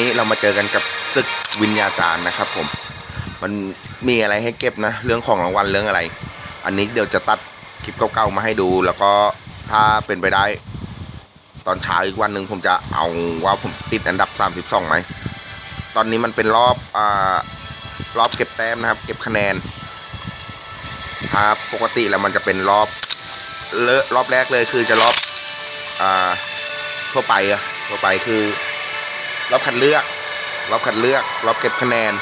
นี้เรามาเจอกันกับศึกวิญญาจารย์นะครับ ผม มันมีอะไรให้เก็บนะ เรื่องของรางวัลเรื่องอะไร อันนี้เดี๋ยวจะตัดคลิปเก่าๆมาให้ดู แล้วก็ถ้าเป็นไปได้ ตอนเช้าอีกวันหนึ่งผมจะเอาว่าผมติดอันดับ 32ไหมตอนนี้มันเป็นรอบอ่ารอบเก็บแต้มนะครับ เก็บคะแนนถ้าปกติแล้วมันจะเป็นรอบเละรอบแรกเลยคือจะรอบอ่าทั่วไปอะทั่วไปคือ รอบคัดเลือกรอบคัดเลือกรอบเก็บคะแนน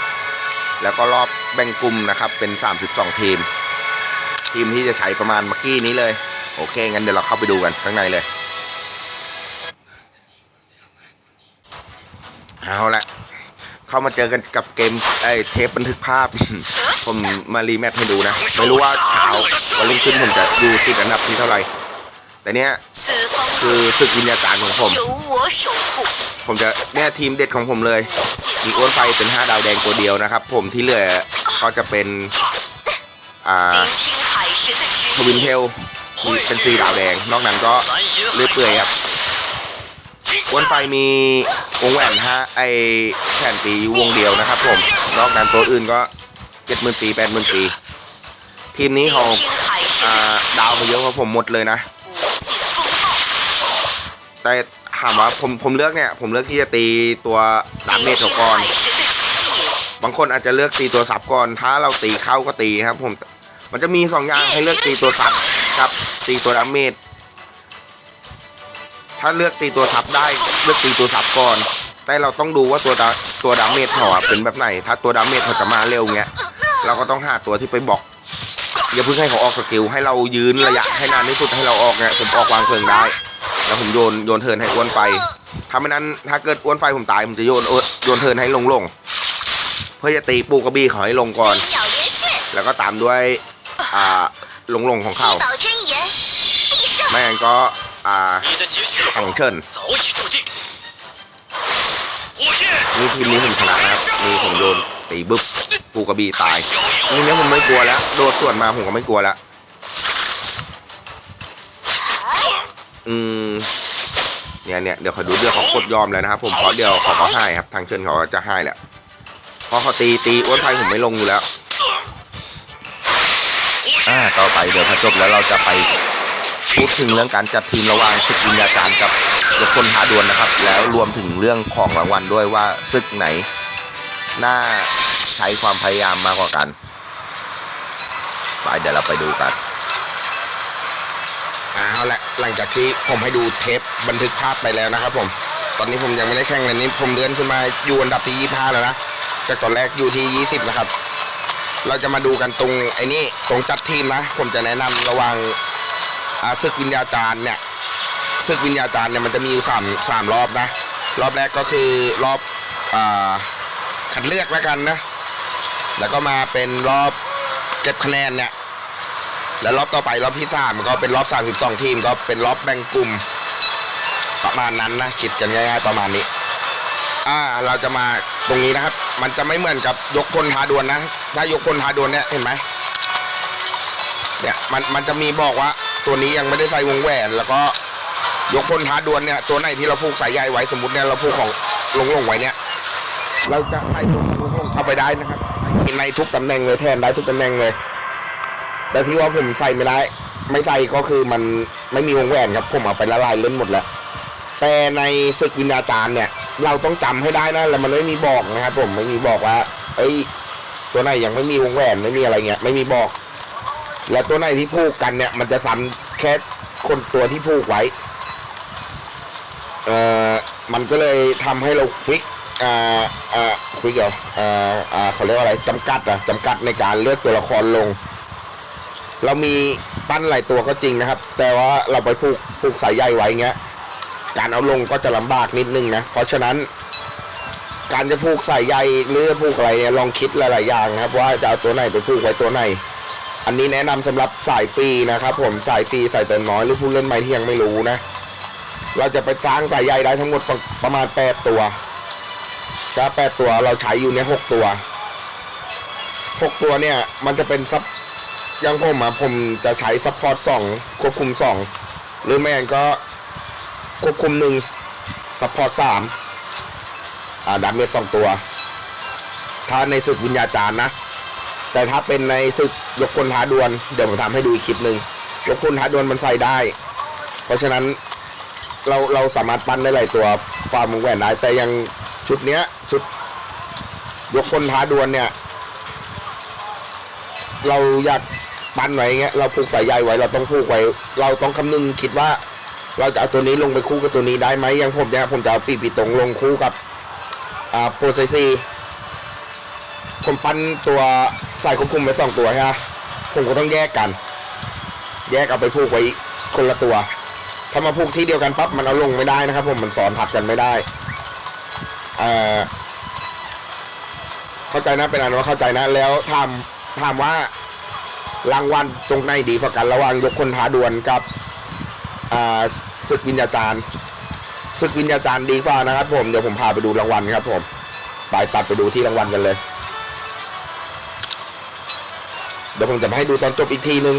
แล้วก็รอบแบ่งกลุ่มนะครับเป็น 32 ทีม ทีมที่จะใช้ประมาณเมื่อกี้นี้เลย โอเคงั้นเดี๋ยวเราเข้าไปดูกันข้างในเลยเอาละเข้ามาเจอกันกับเกมไอเทปบันทึกภาพ ผมมารีแมทให้ดูนะ ไม่รู้ว่าเช้าวันรุ่งขึ้นผมจะอยู่ติดอันดับที่เท่าไหร่ แต่เนี้ยคือศึกวิญญาจารย์ของผม ผมจะเนี่ยทีมเด็ดของผมเลยมีอ้วนไฟเป็น 5 ดาวแดงตัวเดียวนะครับ ผมที่เหลือก็จะเป็น อ่าทวินเทลเป็นสีดาวแดง นอกนั้นก็เลือเปื่อยครับอ้วนไฟมีวงแหวนฮะไอแผ่นตีวงเดียวนะครับ ผม นอกนั้นตัวอื่นก็เจ็ดหมื่นตีแปดหมื่นตีทีมนี้เขาดาวไปเยอะครับผมหมดเลยนะ แต่ ถามว่าผมผมเลือกเนี่ยผมเลือกที่จะตีตัวดาเมจก่อนบางคนอาจจะเลือกตีตัวซับก่อน ถ้าเราตีเข้าก็ตีครับ ผมมันจะมีสองอย่างให้เลือกตีตัวซับครับตีตัวดาเมจถ้าเลือกตีตัวซับได้เลือกตีตัวซับก่อน แต่เราต้องดูว่าตัวตัวดาเมจเขาเป็นแบบไหน ถ้าตัวดาเมจเขาจะมาเร็วเงี้ยเราก็ต้องหาตัวที่ไปบอกอย่าเพิ่งให้เขาออกสกิลให้เรายืนระยะให้นานที่สุดให้เราออกเนี่ยผมออกวางเพลิงได้ แล้วผมโยนโยนเทินให้อ้วนไฟถ้าไม่นั้นถ้าเกิดอ้วนไฟผมตายผมจะโยนโยนเทินให้ลงลงเพื่อจะตีปูกระบี่เขาให้ลงก่อน แล้วก็ตามด้วยอ่าลงลงของเขาไม่งั้นก็อ่าของเชิญนี่ทีมนี้ผมชนะครับนี่ผมโดนตีบึ๊บปูกระบี่ตายนี่เนี้ยผมไม่กลัวแล้วโดดส่วนมาผมก็ไม่กลัวแล้ว อืมเนี่ยเนี่ยเดี๋ยวขอดูเดี๋ยวเขากดยอมแล้วนะครับผมเพราะเดี๋ยวเขาก็ให้ครับ ทางเชิญเขาจะให้แหละเพราะเขาตีตีอ้วนไฟผมไม่ลงอยู่แล้วอ่าต่อไปเดี๋ยวพอจบแล้วเราจะไปพูดถึงเรื่องการจัดทีมระหว่างศึกวิญญาจารย์กับยกคนท้าดวลนะครับ แล้วรวมถึงเรื่องของรางวัลด้วยว่าศึกไหนน่าใช้ความพยายามมากกว่ากันไปเดี๋ยวเราไปดูกัน เอาละหลังจากที่ผมให้ดูเทปบันทึกภาพไปแล้วนะครับผม ตอนนี้ผมยังไม่ได้แข่งเลยนี่ผมเลื่อนขึ้นมาอยู่อันดับที่ 25 แล้วนะ จากตอนแรกอยู่ที่ 20 นะครับ เราจะมาดูกันตรงไอ้นี่ตรงจัดทีมนะ ผมจะแนะนำระว่างศึกวิญญาจารย์เนี่ยศึกวิญญาจารย์เนี่ยมันจะมีอยู่สามสามรอบนะ รอบแรกก็คือรอบอคัดเลือกแล้วกันนะ แล้วก็มาเป็นรอบเก็บคะแนนเนี่ย แล้วรอบต่อไปรอบที่สามก็เป็นรอบ 32 ทีมก็เป็นรอบแบ่งกลุ่ม ประมาณนั้นนะคิดกันง่ายๆประมาณนี้ อ่าเราจะมาตรงนี้นะครับ มันจะไม่เหมือนกับยกคนท้าดวลนะ ถ้ายกคนท้าดวลเนี่ยเห็นไหมเนี่ยมันมันจะมีบอกว่าตัวนี้ยังไม่ได้ใส่วงแหวน แล้วก็ยกคนท้าดวลเนี่ยตัวไหนที่เราผูกสายใยไว้สมมติเนี่ยเราผูกของลงลงไว้เนี่ย เราจะใส่ตัวลงลงเข้าไปได้นะครับในทุกตำแหน่งเลยแทนได้ทุกตำแหน่งเลย แต่ที่ว่าผมใส่ไม่ได้ ไม่ใส่ก็คือมันไม่มีวงแหวนครับ ผมเอาไปละลายเล่นหมดแล้ว แต่ในศึกวิญญาจารย์เนี่ย เราต้องจำให้ได้นะแล้วมันไม่มีบอกนะครับผมไม่มีบอกว่า เอ้ย ตัวไหนยังไม่มีวงแหวนไม่มีอะไรเงี้ยไม่มีบอก แล้วตัวไหนที่ผูกกันเนี่ย มันจะซ้ำแค่คนตัวที่ผูกไว้ เอ่อมันก็เลยทำให้เราควิกอ่าอ่าควิกเหรออ่าอ่าเขาเรียกว่าอะไรจำกัดอะจำกัดในการเลือกตัวละครลง เรามีปั้นหลายตัวก็จริงนะครับ แต่ว่าเราไปผูกผูกสายใยไว้เงี้ย การเอาลงก็จะลำบากนิดนึงนะ เพราะฉะนั้น การจะผูกสายใยหรือผูกอะไรเนี่ยลองคิดหลาย ๆ อย่างนะครับ ว่าจะเอาตัวไหนไปผูกไว้ตัวไหน อันนี้แนะนำสำหรับสายฟรีนะครับ ผมสายฟรีสายเติมน้อยหรือผู้เล่นใหม่ที่ยังไม่รู้นะ เราจะไปสร้างสายใยได้ทั้งหมดประประมาณแปดตัวใช่แปดตัวเราใช้อยู่เนี่ยหกตัวหกตัวเนี่ยมันจะเป็นซับ อยังผมอะผมจะใช้ซัพพอร์ตสองควบคุมสองหรือไม่งั้นก็ควบคุมหนึ่งซัพพอร์ตสามอ่าดาเมจสองตัว ถ้าในศึกวิญญาจารย์นะ แต่ถ้าเป็นในศึกยกคนท้าดวลเดี๋ยวผมทำให้ดูอีกคลิปหนึ่งยกคนท้าดวลมันใส่ได้ เพราะฉะนั้นเราเราสามารถปั้นได้หลายตัวฟาร์มวงแหวนได้แต่ยังชุดเนี้ยชุดยกคนท้าดวลเนี่ย เราอยาก ปั้นไว้เงี้ยเราผูกสายใยไว้เราต้องผูกไว้ เราต้องคำนึงคิดว่า เราจะเอาตัวนี้ลงไปคู่กับตัวนี้ได้ไหมอยังผมเนี่ยผมจะเอาปีปีตรงลงคู่กับอ่าโปรไซซีผมปั้นตัวสายควบคุมไว้สองตัวใช่ไหมผมก็ต้องแยกกัน แยกเอาไปผูกไว้คนละตัว ถ้ามาผูกที่เดียวกันปั๊บมันเอาลงไม่ได้นะครับ ผมมันสอนทับกันไม่ได้เอ่อเข้าใจนะเป็นอันว่าเข้าใจนะแล้วถามถามว่า รางวัลตรงในดีฝากันระหว่างยกคนท้าดวลกับศึกวิญญาจารย์ศึกวิญญาจารย์ดีฟ้านะครับ ผมเดี๋ยวผมพาไปดูรางวัลครับ ผมไปตัดไปดูที่รางวัลกันเลย เดี๋ยวผมจะมาให้ดูตอนจบอีกทีนึง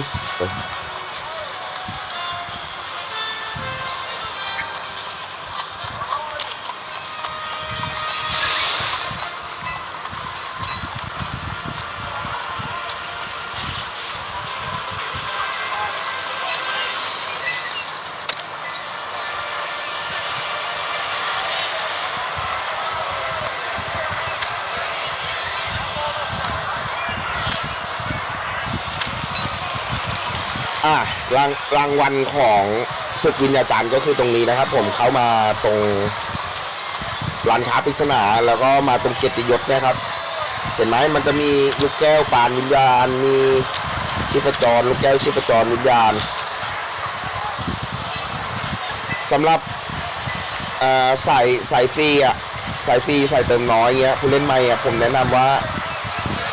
อะรางรางวัลของศึกวิญญาจารย์ก็คือตรงนี้นะครับ ผมเข้ามาตรงร้านค้าปริศนาแล้วก็มาตรงเกียรติยศนะครับ เห็นไหมมันจะมีลูกแก้วปานวิญญาณ มีชีพจร ลูกแก้วชีพจรวิญญาณสำหรับใส่ใส่ฟรีอะใส่ฟรีใส่เติมน้อยเงี้ยผู้เล่นใหม่อะผมแนะนำว่า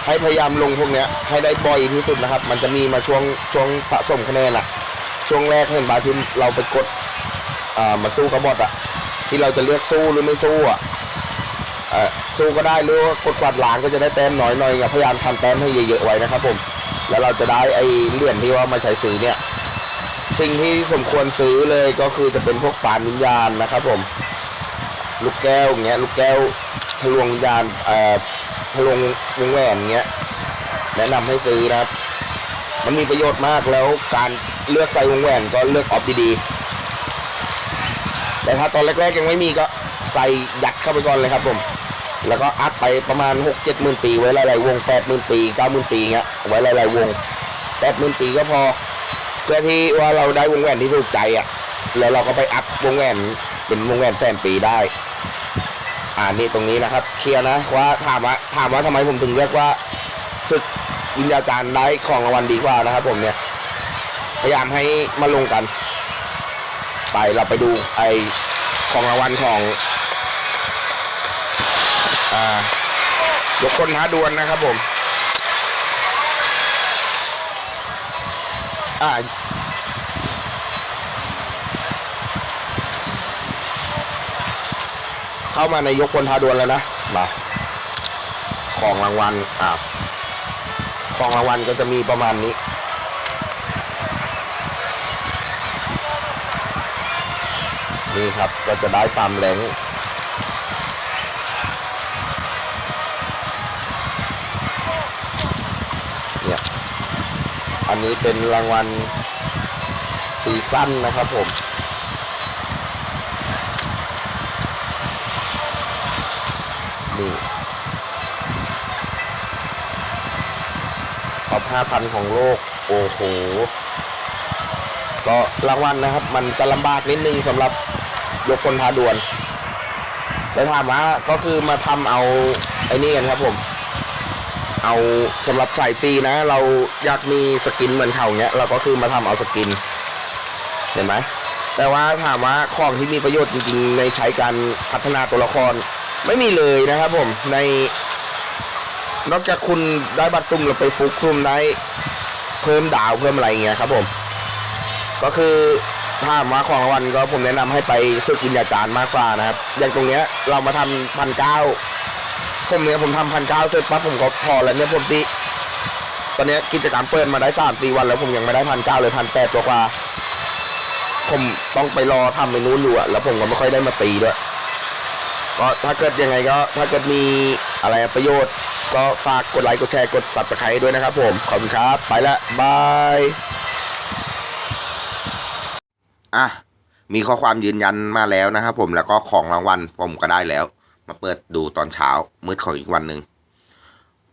ให้พยายามลงพวกเนี้ยให้ได้บ่อยที่สุดนะครับ มันจะมีมาช่วงช่วงสะสมคะแนนอะช่วงแรกเห็นบาที่เราไปกดอ่ามาสู้กับบอทอะที่เราจะเลือกสู้หรือไม่สู้อะเออสู้ก็ได้หรือกดกวาดหลางก็จะได้แต้มน้อยหน่อยไงพยายามทำแต้มให้เยอะๆไว้นะครับผมแล้วเราจะได้ไอ้เหรียญที่ว่ามาใช้ซื้อเนี่ยสิ่งที่สมควรซื้อเลยก็คือจะเป็นพวกปานวิญญาณนะครับผม ลูกแก้วเงี้ยลูกแก้วทะลวงวิญญาณเอ่อ พลงวงแหวนเงี้ย แนะนำให้ซื้อนะครับ มันมีประโยชน์มากแล้วการเลือกใส่วงแหวนก็เลือกออฟดีๆ แต่ถ้าตอนแรกๆยังไม่มีก็ใส่ยัดเข้าไปก่อนเลยครับผม แล้วก็อัพไปประมาณ 6 7หมื่นปี ไว้หลายๆวง8หมื่นปี9หมื่นปีเงี้ย ไว้หลายๆวง8หมื่นปีก็พอ เพื่อที่ว่าเราได้วงแหวนที่ถูกใจอะ แล้วเราก็ไปอัพวงแหวนเป็นวงแหวนแสนปีได้ อ่านี่ตรงนี้นะครับ เคลียร์นะว่าถามว่าถามว่าทำไมผมถึงเรียกว่าศึกวิญญาจารย์ได้ของรางวัลดีกว่านะครับ ผมเนี่ย พยายามให้มาลงกัน ไปเราไปดูไอของรางวัลของอ่ายกคนท้าดวลนะครับผม อ่า เข้ามาในยกคนทาดวลแล้วนะมาของรางวัลอ่าของรางวัลก็จะมีประมาณนี้นี่ครับก็จะได้ตามแรงเนี่ยอันนี้เป็นรางวัลซีซั่นนะครับผม นี่็อป5,000ของโลก โอ้โห ก็รางวัลนะครับ มันจะลำบากนิดนึงสำหรับยกคนท้าดวลแต่ถามว่าก็คือมาทำเอาไอ้นี่กันครับผม เอาสำหรับสายฟรีนะ เราอยากมีสกินเหมือนเขาเนี้ย เราก็คือมาทำเอาสกิน เห็นไหมแต่ว่าถามว่าของที่มีประโยชน์จริงๆ ในใช้การพัฒนาตัวละคร ไม่มีเลยนะครับผมใน นอกจากคุณได้บัตรซุ่มเราไปฟุกซุ่มได้เพิ่มดาวเพิ่มอะไรเงี้ยครับผม ก็คือถ้ามาของรางวัลก็ผมแนะนำให้ไปศึกวิญญาจาร์มากกว่านะครับ อย่างตรงเนี้ยเรามาทำพันเก้าผมเนี้ยผมทำพันเก้าเสร็จปั๊บผมก็พอแล้วเนี่ยผมติ ตอนเนี้ยกิจกรรมเปิดมาได้สามสี่วันแล้วผมยังไม่ได้พันเก้าเลยพันแปดกว่า ผมต้องไปรอทำในนู้นอยู่อะแล้วผมก็ไม่ค่อยได้มาตีด้วย ก็ถ้าเกิดยังไงก็ถ้าเกิดมีอะไรประโยชน์ ก็ฝากกดไลค์กดแชร์กด subscribe ด้วยนะครับผมขอบคุณครับ ไปละบายอะมีข้อความยืนยันมาแล้วนะครับผมแล้วก็ของรางวัลผมก็ได้แล้ว มาเปิดดูตอนเช้ามืดของอีกวันหนึ่ง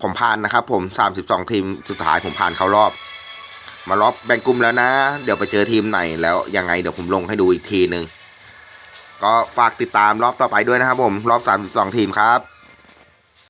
ผมผ่านนะครับผม 32 ทีมสุดท้ายผมผ่านเข้ารอบ มารอบแบ่งกลุ่มแล้วนะ เดี๋ยวไปเจอทีมไหนแล้วยังไงเดี๋ยวผมลงให้ดูอีกทีหนึ่งก็ฝากติดตามรอบต่อไปด้วยนะครับผม รอบ 32 ทีมครับ